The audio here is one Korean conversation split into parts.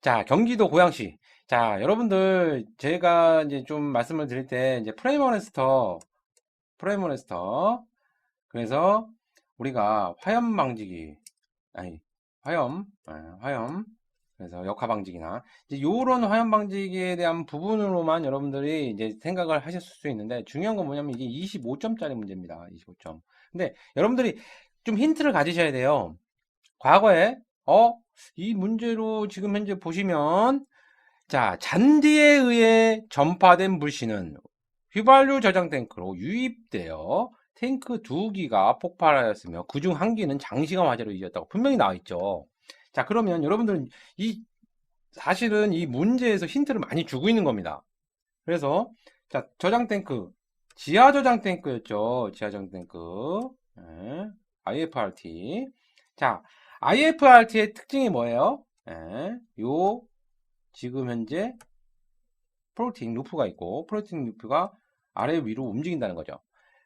자, 경기도 고양시. 자, 여러분들, 제가 이제 좀 말씀을 드릴 때, 이제 프레이머네스터, 프레이머네스터. 그래서 우리가 화염 방지기, 아니, 화염, 예, 화염. 그래서 역화 방지기나, 이제 요런 화염 방지기에 대한 부분으로만 여러분들이 이제 생각을 하셨을 수 있는데, 중요한 건 뭐냐면 이게 25점짜리 문제입니다. 25점. 근데 여러분들이 좀 힌트를 가지셔야 돼요. 과거에, 어, 이 문제로 지금 현재 보시면 자 잔디에 의해 전파된 불씨는 휘발유 저장 탱크로 유입되어 탱크 두 기가 폭발하였으며 그 중 한 기는 장시간 화재로 이었다고 분명히 나와 있죠. 자 그러면 여러분들은 이 사실은 이 문제에서 힌트를 많이 주고 있는 겁니다. 그래서 자 저장 탱크 지하 저장 탱크였죠. 지하 저장 탱크 예, IFRT 자 IFRT의 특징이 뭐예요? 예, 요 지금 현재 프로팅 루프가 있고 프로팅 루프가 아래 위로 움직인다는 거죠.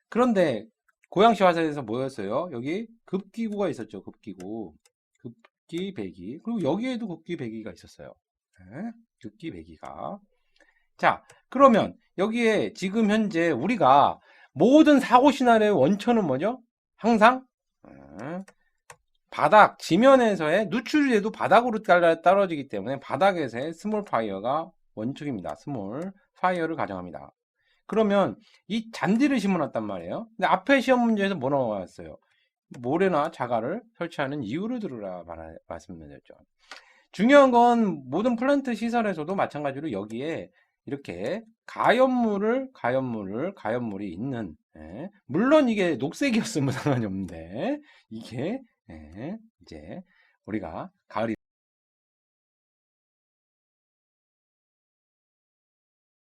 그런데 고양시 화살에서 뭐였어요? 여기 급기구가 있었죠. 급기구. 급기 배기. 그리고 여기에도 급기 배기가 있었어요. 예, 급기 배기가. 자, 그러면 여기에 지금 현재 우리가 모든 사고 시나리오의 원천은 뭐죠? 항상 예, 바닥 지면에서의 누출이 돼도 바닥으로 떨어지기 때문에 바닥에서의 스몰 파이어가 원칙입니다. 스몰 파이어를 가정합니다. 그러면 이 잔디를 심어놨단 말이에요. 근데 앞에 시험 문제에서 뭐 나왔어요? 모래나 자갈을 설치하는 이유를 들으라 말- 말씀드렸죠. 중요한 건 모든 플랜트 시설에서도 마찬가지로 여기에 이렇게 가연물을 가연물을 가연물이 있는 예. 물론 이게 녹색이었으면 상관이 없는데 이게 예, 이제 우리가 가을이